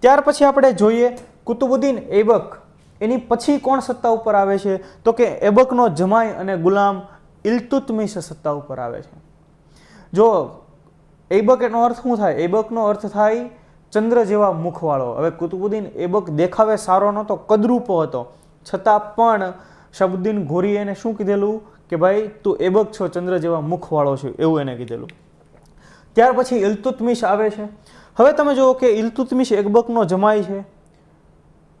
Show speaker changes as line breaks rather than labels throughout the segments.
ત્યાર પછી આપણે જોઈએ કુતુબુદ્દીન એબક. એની પછી કોણ સત્તા ઉપર આવે છે? તો કે એબકનો જમાઈ અને ગુલામ ઇલતુતમિશ સત્તા ઉપર આવે છે. જો એબક એનો અર્થ શું થાય? એબકનો અર્થ થાય ચંદ્ર જેવા મુખવાળો. હવે કુતુબુદ્દીન એબક દેખાવે સારો નહોતો, કદરૂપો હતો. છતાં પણ શબુદ્દીન ઘોરી એને શું કીધેલું? કે ભાઈ, તું એબક છો, ચંદ્ર જેવા મુખવાળો છે, એવું એને કીધેલું. ત્યાર પછી ઇલતુતમિશ આવે છે. હવે તમે જુઓ કે ઇલ્તુતમિશ એકબકનો જમાઈ છે.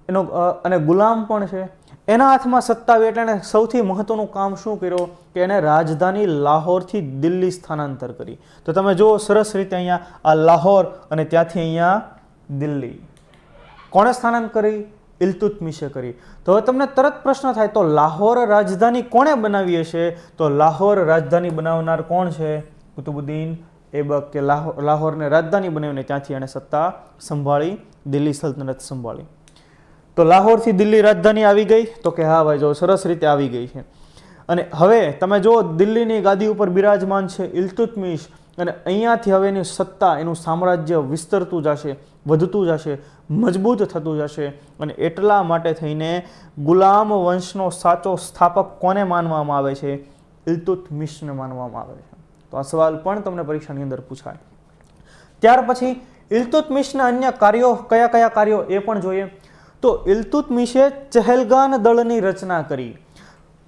એનો અને ગુલામ પણ છે. એના હાથમાં સત્તા આવી એટલે એણે સૌથી મહત્વનું કામ શું કર્યો? કે એણે રાજધાની લાહોરથી દિલ્હી સ્થાનાંતર કરી. તો તમે જુઓ સરસ રીતે અહીંયા આ લાહોર અને ત્યાંથી અહીંયા દિલ્હી. કોણે સ્થાનાંતર કરી? ઇલ્તુતમિશે કરી. તો હવે તમને તરત પ્રશ્ન થાય, તો લાહોર રાજધાની કોણે બનાવી હશે? તો લાહોર રાજધાની બનાવનાર કોણ છે? કુતુબુદ્દીન એબક કે લાહોર લાહોરને રાજધાની બનાવીને ત્યાંથી એણે સત્તા સંભાળી, દિલ્હી સલ્તનત સંભાળી. તો લાહોરથી દિલ્હી રાજધાની આવી ગઈ, તો કે હા ભાઈ જો સરસ રીતે આવી ગઈ છે. અને હવે તમે જો દિલ્હીની ગાદી ઉપર બિરાજમાન છે ઇલતુતમિશ, અને અહીંયાથી હવે એની સત્તા એનું સામ્રાજ્ય વિસ્તરતું જશે, વધતું જશે, મજબૂત થતું જશે, અને એટલા માટે થઈને ગુલામ વંશનો સાચો સ્થાપક કોને માનવામાં આવે છે? ઇલ્તુતમિશને માનવામાં આવે છે. તો આ સવાલ પણ તમને પરીક્ષાની અંદર પૂછાય. ત્યાર પછી ઇલ્તુતમિશના અન્ય કાર્યો, કયા કયા કાર્યો એ પણ જોઈએ. તો ઇલ્તુતમિશે ચહેલગાન દળની રચના કરી.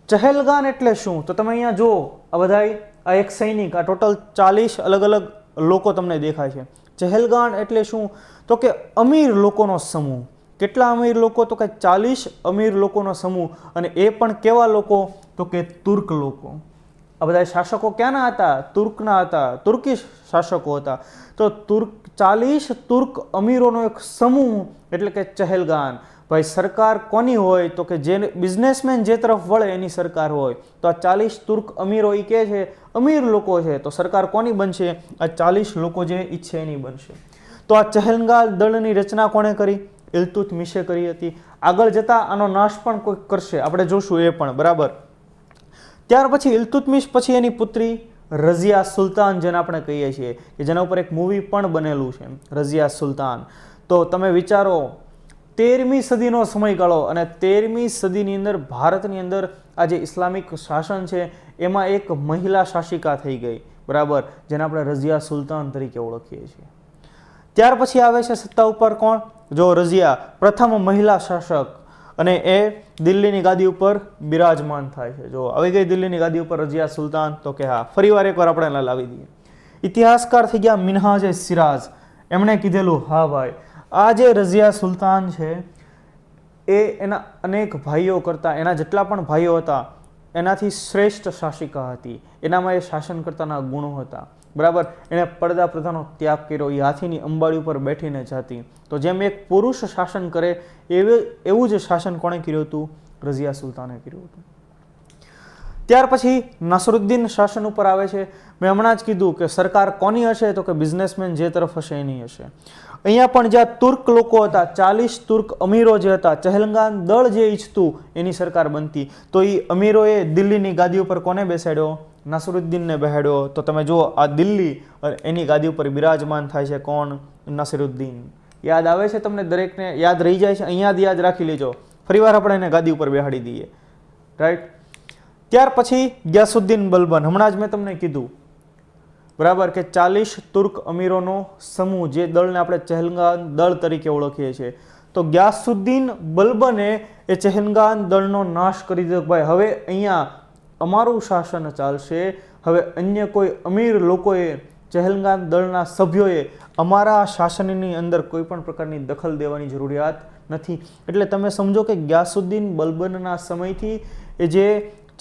ચહેલગાન એટલે શું? તો તમે અહીંયા જુઓ, આ બધાય, આ એક સૈનિક, આ ટોટલ ચાલીસ અલગ અલગ લોકો તમને દેખાય છે. ચહેલગાન એટલે શું? તો કે અમીર લોકોનો સમૂહ. કેટલા અમીર લોકો? તો કે ચાલીસ અમીર લોકોનો સમૂહ. અને એ પણ કેવા લોકો? તો કે તુર્ક લોકો. આ બધા શાસકો ક્યાંના હતા? તુર્કના હતા. તુર્કી શાસકો હતા. તો તુર્ક ચાલીસ તુર્ક અમીરોનો એક સમૂહ, એટલે કે ચહેલગાન. ભાઈ, સરકાર કોની હોય? તો કે જે બિઝનેસમેન જે તરફ વળે એની સરકાર હોય. તો આ ચાલીસ તુર્ક અમીરો એ કે છે, અમીર લોકો છે. તો સરકાર કોની બનશે? આ ચાલીસ લોકો જે ઈચ્છે એની બનશે. તો આ ચહેલગાલ દળની રચના કોણે કરી? ઇલ્તુતમિશે કરી હતી. આગળ જતાં આનો નાશ પણ કોઈ કરશે. આપણે જોશું એ પણ. બરાબર? ત્યાર પછી ઇલ્તુતમિશ, પછી એની પુત્રી રઝિયા સુલતાન, જેને આપણે કહીએ છીએ, કે જેના ઉપર એક મૂવી પણ બનેલું છે, રઝિયા સુલતાન. તો તમે વિચારો, તેરમી સદીનો સમયગાળો અને તેરમી સદીની અંદર ભારતની અંદર આ જે ઇસ્લામિક શાસન છે, એમાં એક મહિલા શાસિકા થઈ ગઈ, બરાબર, જેને આપણે રઝિયા સુલતાન તરીકે ઓળખીએ છીએ. ત્યાર પછી આવે છે સત્તા ઉપર કોણ? જો રઝિયા, પ્રથમ મહિલા શાસક. અને એ દિલ્હીની ગાદી ઉપર બિરાજમાન થાય છે. જો આવી ગઈ દિલ્હીની ગાદી ઉપર રઝિયા સુલતાન, તો કે હા ફરીવાર એકવાર આપણે લાવી દઈએ. ઇતિહાસકાર થઈ ગયા મિનહાજ સિરાજ. એમણે કીધેલું, હા ભાઈ, આ જે રઝિયા સુલતાન છે, એ એના અનેક ભાઈઓ કરતાં, એના જેટલા પણ ભાઈઓ હતા, એનાથી શ્રેષ્ઠ શાસિકા હતી. એનામાં એ શાસન કરતાના ગુણો હતા. બરાબર? એણે પડદા પ્રથાનો ત્યાગ કર્યો એ હાથીની અંબાડી ઉપર બેઠીને જતી. તો જેમ એક પુરુષ શાસન કરે, એવે, એવું જ શાસન કોણે કર્યું હતું? રઝિયા સુલતાને કર્યું હતું. ત્યાર પછી નસરુદ્દીન શાસન ઉપર આવે છે. મેં હમણાં જ કીધું કે સરકાર કોની હશે તો કે બિઝનેસમેન જે તરફ હશે એની હશે. અહીંયા પણ જ્યાં તુર્ક લોકો હતા, ચાલીસ તુર્ક અમીરો જે હતા, ચહેલંગાન દળ જે ઈચ્છતું એની સરકાર બનતી. તો એ અમીરોએ દિલ્હીની ગાદી ઉપર કોને બેસાડ્યો? નસરુદ્દીનને બેહાડ્યો. તો તમે જુઓ, આ દિલ્હી એની ગાદી ઉપર બિરાજમાન થાય છે કોણ? નસરુદ્દીન. યાદ આવે છે તમને દરેકને? યાદ રહી જાય છે? અહીંયા જ યાદ રાખી લેજો. ફરીવાર આપણે એને ગાદી ઉપર બેહાડી દઈએ. રાઈટ ત્યાર પછી ગ્યાસુદ્દીન બલબન. હમણાં જ મેં તમને કીધું. બરાબર કે ચાલીસ તુર્ક અમીરોનો સમૂહ જે દળને આપણે ચહેલગાન દળ તરીકે ઓળખીએ છીએ. તો ગ્યાસુદ્દીન બલબને એ ચહેલગાન દળનો નાશ કરી દીધો ભાઈ, હવે અહીંયા અમારું શાસન ચાલશે. હવે અન્ય કોઈ અમીર લોકોએ ચહેલગાન દળના સભ્યોએ અમારા શાસનની અંદર કોઈ પણ પ્રકારની દખલ દેવાની જરૂરિયાત નથી. એટલે તમે સમજો કે ગ્યાસુદ્દીન બલબનના સમયથી એ જે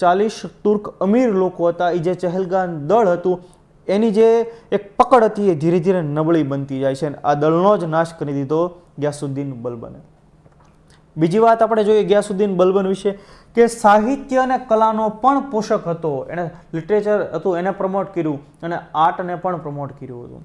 ચાલીસ તુર્ક અમીર લોકો હતા, એ જે ચહેલગાન દળ હતું, એની જે એક પકડ હતી, એ ધીરે ધીરે નબળી બનતી જાય છે. અને આ દળનો જ નાશ કરી દીધો ગ્યાસુદ્દીન બલબને. બીજી વાત આપણે જોઈએ ગ્યાસુદ્દીન બલબન વિશે કે સાહિત્ય અને કલાનો પણ પોષક હતો. એણે લિટરેચર હતું, એને પ્રમોટ કર્યું અને આર્ટને પણ પ્રમોટ કર્યું હતું.